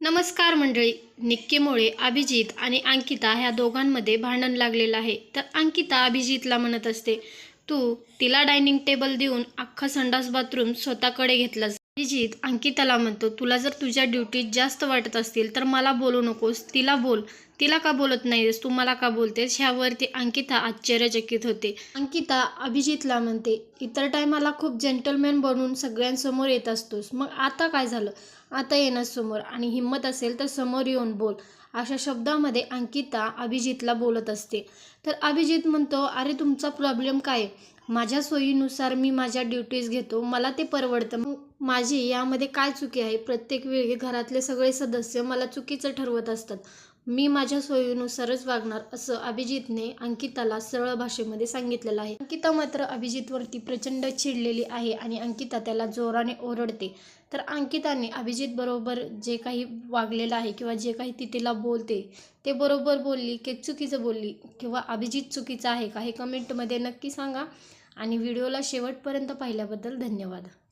नमस्कार मंडळी निक्कीमुळे अभिजित आणि अंकिता ह्या दोघांमध्ये भांडण लागलेलं आहे. तर अंकिता अभिजितला म्हणत असते तू तिला डायनिंग टेबल देऊन अख्खा संडास बाथरूम स्वतःकडे घेतलास अभिजित अंकिताला म्हणतो तुला जर तुझ्या ड्युटीत जास्त वाटत असतील तर मला बोलू नकोस. तिला बोल. तिला का बोलत नाहीस तू मला का बोलतेस? ह्यावरती अंकिता आश्चर्यचकित होते. अंकिता अभिजितला म्हणते इतर टायमाला खूप जेंटलमॅन बनून सगळ्यांसमोर येत असतोस. मग आता काय झालं? आता येणं समोर. आणि हिंमत असेल तर समोर येऊन बोल. अशा शब्दामध्ये अंकिता अभिजितला बोलत असते. तर अभिजित म्हणतो अरे तुमचा प्रॉब्लेम काय आहे? माझ्या सोयीनुसार मी माझ्या ड्युटीज घेतो. मला ते परवडतं. मग माझी यामध्ये काय चुकी आहे? प्रत्येक वेळी घरातले सगळे सदस्य मला चुकीचं ठरवत असतात. मी माझ्या सोयीनुसारच वागणार असं अभिजितने अंकिताला सरळ भाषेमध्ये सांगितलेलं आहे. अंकिता मात्र अभिजितवरती प्रचंड चिडलेली आहे आणि अंकिता त्याला जोराने ओरडते. तर अंकिताने अभिजित बरोबर जे काही वागलेलं आहे किंवा जे काही ती तिला बोलते ते बरोबर बोलली की चुकीचं बोलली किंवा अभिजित चुकीचं आहे का हे कमेंटमध्ये नक्की सांगा. आणि व्हिडिओला शेवटपर्यंत पाहिल्याबद्दल धन्यवाद.